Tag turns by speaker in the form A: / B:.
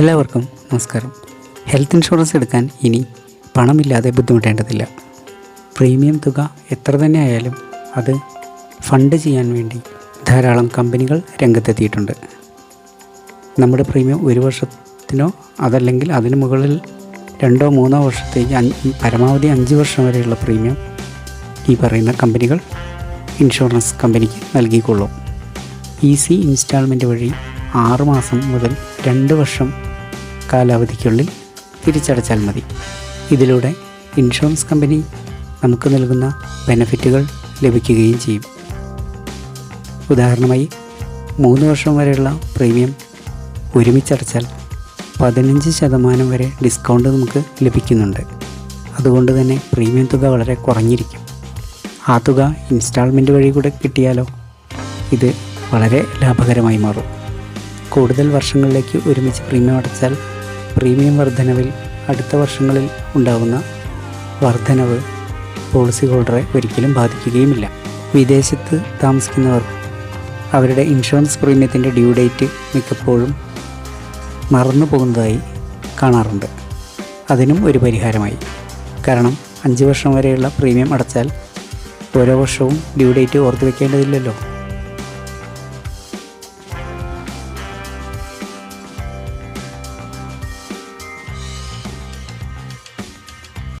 A: എല്ലാവർക്കും നമസ്കാരം. Health insurance എടുക്കാൻ ഇനി പണമില്ലാതെ ബുദ്ധിമുട്ടേണ്ടതില്ല. പ്രീമിയം തുക എത്ര തന്നെ ആയാലും അത് ഫണ്ട് ചെയ്യാൻ വേണ്ടി ധാരാളം കമ്പനികൾ രംഗത്തെത്തിയിട്ടുണ്ട്. നമ്മുടെ പ്രീമിയം ഒരു വർഷത്തിനോ അതല്ലെങ്കിൽ അതിന് മുകളിൽ രണ്ടോ മൂന്നോ വർഷത്തേക്ക് അഞ്ച് പരമാവധി അഞ്ച് വർഷം വരെയുള്ള പ്രീമിയം ഈ പറയുന്ന കമ്പനികൾ ഇൻഷുറൻസ് കമ്പനിക്ക് നൽകിക്കൊള്ളും. ഈസി ഇൻസ്റ്റാൾമെന്റ് വഴി ആറ് മാസം മുതൽ രണ്ട് വർഷം കാലാവധിക്കുള്ളിൽ തിരിച്ചടച്ചാൽ മതി. ഇതിലൂടെ ഇൻഷുറൻസ് കമ്പനി നമുക്ക് നൽകുന്ന ബെനഫിറ്റുകൾ ലഭിക്കുകയും ചെയ്യും. ഉദാഹരണമായി മൂന്ന് വർഷം വരെയുള്ള പ്രീമിയം ഒരുമിച്ചടച്ചാൽ പതിനഞ്ച് ശതമാനം വരെ ഡിസ്കൗണ്ട് നമുക്ക് ലഭിക്കുന്നുണ്ട്. അതുകൊണ്ട് തന്നെ പ്രീമിയം തുക വളരെ കുറഞ്ഞിരിക്കും. ആ തുക ഇൻസ്റ്റാൾമെന്റ് വഴി കൂടെ കിട്ടിയാലോ? ഇത് വളരെ ലാഭകരമായി മാറും. കൂടുതൽ വർഷങ്ങളിലേക്ക് ഒരുമിച്ച് പ്രീമിയം അടച്ചാൽ പ്രീമിയം വർധനവിൽ അടുത്ത വർഷങ്ങളിൽ ഉണ്ടാകുന്ന വർധനവ് പോളിസി ഹോൾഡറെ ഒരിക്കലും ബാധിക്കുകയുമില്ല. വിദേശത്ത് താമസിക്കുന്നവർ അവരുടെ ഇൻഷുറൻസ് പ്രീമിയത്തിന്റെ ഡ്യൂ ഡേറ്റ് മിക്കപ്പോഴും മറന്നു പോകുന്നതായി കാണാറുണ്ട്. അതിനും ഒരു പരിഹാരമായി. കാരണം അഞ്ച് വർഷം വരെയുള്ള പ്രീമിയം അടച്ചാൽ ഓരോ വർഷവും ഡ്യൂ ഡേറ്റ് ഓർത്ത് വെക്കേണ്ടതില്ലല്ലോ.